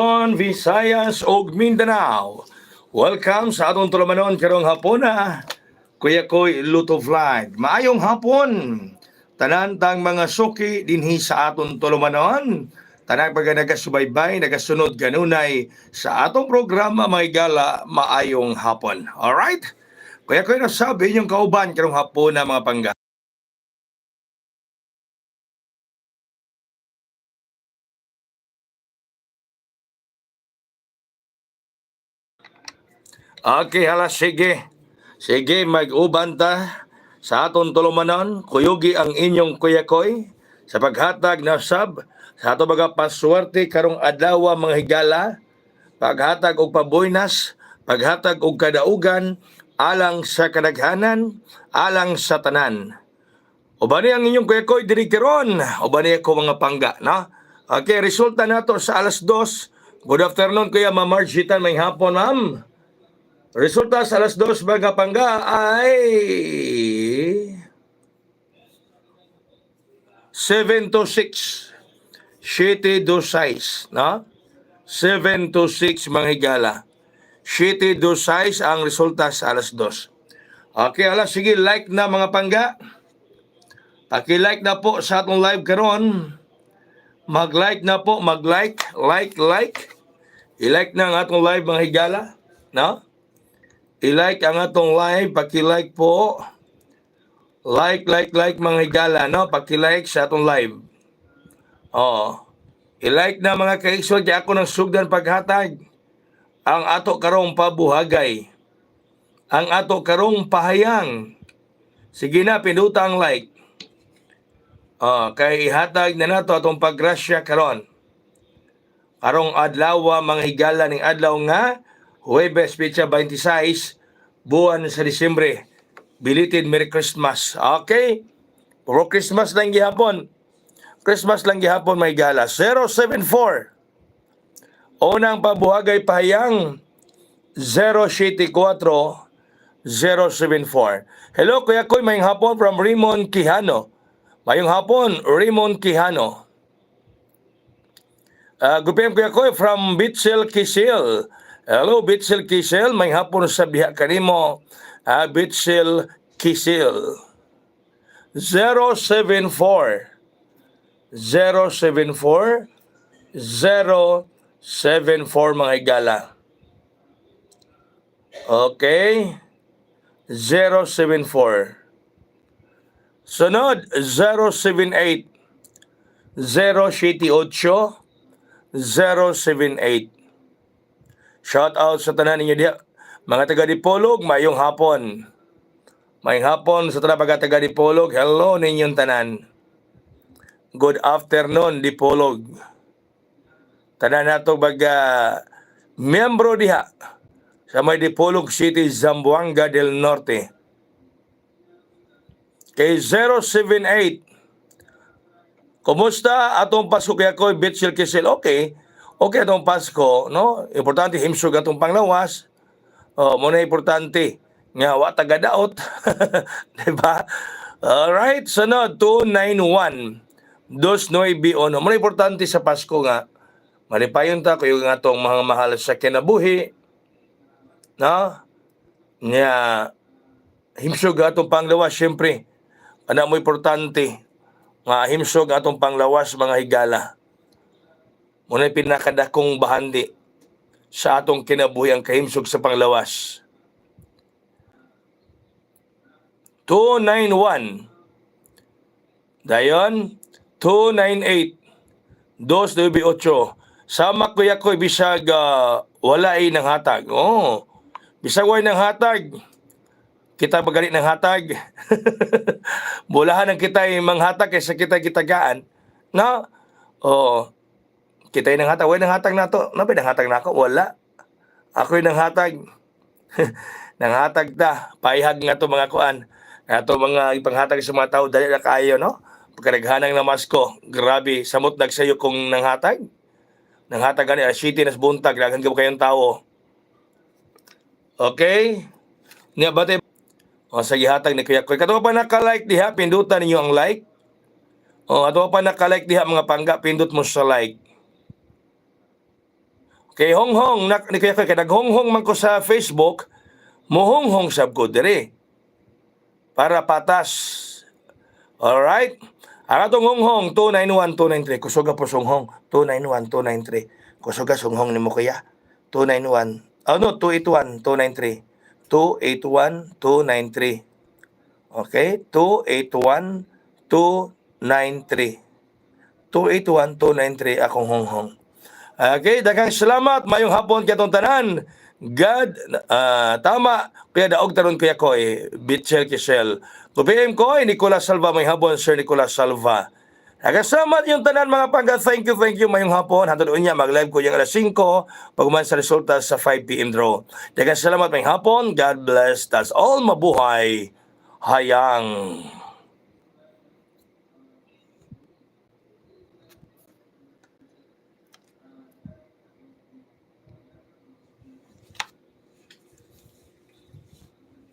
Luzon, Visayas ug Mindanao. Welcome sa atong tulumanon karong hapon na. Kuya Koy Luto Vlog. Maayong hapon. Tanan mga suki dinhi sa atong tulumanon. Tanang pag nagasubaybay, nagasunod kanunay sa atong programa may gala maayong hapon. Alright? Kuya Koy nasabi inyong kauban karong hapon na mga pangga. Okay, hala, sige. Sige, mag-uban ta sa aton tulumanon. Kuyugi ang inyong kuyakoy sa paghatag na sab sa ato mga paswerte karong adlaw mga higala, paghatag og paboynas, paghatag og kadaugan alang sa kadaghanan, alang sa tanan. Uban ang inyong kuyakoy diri karon, uban ko mga pangga, no? Okay, resulta nato sa alas 2. Good afternoon, Kuya Ma'am may hapon, ma'am. Resulta sa alas 2 mga pangga ay 7 to 6. 7 to 6, no? 7 to 6 mga higala. 7 to 6 ang resulta sa alas 2. Okay, ala sige like na mga pangga. Paki-like na po sa atong live karon. Mag-like na po, mag-like, like, like. I-like na ang atong live mga higala, no? I-like ang atong live, paki-like po. Like, like, like mga higala, no? Paki-like sa atong live. Oo. I-like na mga di ako ng sugdan paghatag. Ang ato karong pabuhagay. Ang ato karong pahayang. Sige na, pinduta ang like. Oh, kay ihatag na nato atong paggrasya karon. Karong adlaw mga higala ning adlaw nga Huwebes Pecha 26 buwan sa Disyembre. Belated Merry Christmas. Okay? Puro Christmas lang gihapon. Christmas lang gihapon may gala. 074 Unang pabuhagay pahayang 074 074. Hello, Kuya Koy, mayong hapon from Raymond Quijano. Mayong hapon, Raymond Quijano. Uh, Gupem Kuya Koy from Bitzel Kisil. Hello, Bitzel Kisil. May hapon sa biha kanimo. Uh, Bitzel Kisil. 074 074 074 mga higala. Okay. 074. Sunod, 078 078 078. Shout out sa tanan ninyo diha. Mga taga Dipolog, mayong hapon. Mayong hapon sa tanan mga taga Dipolog. Hello ninyong tanan. Good afternoon Dipolog. Tanan nato baga miyembro diha sa may Dipolog City, Zamboanga del Norte. Kay 078 Kumusta atong Pasko kaya ko Bitsil Kisil? Okay. Okay atong Pasko, no? Importante himsog atong panglawas. Oh, mo na importante nga wa tagadaot. di ba? All right, sunod 291. Dos noy biono. Mo na importante sa Pasko nga. Malipayon ta kayo nga atong mga mahal sa kinabuhi. No? Nga himsog atong panglawas syempre. Ana mo importante nga himsog atong panglawas mga higala. Muna pinakadakong bahandi sa atong kinabuhi ang kahimsog sa panglawas. 291 Dayon 298 298 Sama ko bisag uh, wala ay ng hatag. Oh. Bisag way ng hatag kita magalit ng hatag. Bulahan ng kita yung manghatag kaysa kita kitagaan. No? Oo. Kita yung nanghatag. Wala nang hatag na to. Ano ba nanghatag na ako? Wala. Ako yung nanghatag. nanghatag ta. Paihag nga to mga kuan. Ato mga ipanghatag sa mga tao. Dali na kayo, no? Pagkaraghanang na masko. Grabe. Samot nagsayo kong nanghatag. Nanghatag gani. City nas buntag. Daghan ka kayong tao? Okay? Niya ba o sa gihatag ni Kuya Koy. Katuwa pa naka-like diha, pindutan ninyo ang like. O ato pa naka-like diha mga pangga, pindot mo sa like. Kay honghong, nak, ni kaya kay naghonghong man ko sa Facebook, muhonghong sab ko dire. Para patas. Alright? Ang atong honghong, 291-293. Kusuga po sunghong, 291-293. Kusuga sunghong ni mo kaya. 291. Oh no, 281-293. 281-293. Okay? 281-293. 281-293 akong honghong. Okay, daghang salamat. Mayong hapon kay atong tanan. God, ah, tama. Kaya daog taron kuya ko eh, Bitchel Kisel. Kupim ko eh, Nicolas Salva. May hapon, Sir Nicolas Salva. Daghang salamat yung tanan mga pangga. Thank you, thank you. Mayong hapon. Hantod unya, mag-live ko yung alas 5 pagman sa resulta sa 5 p.m. draw. Daghang salamat mayong hapon. God bless. That's all. Mabuhay. Hayang.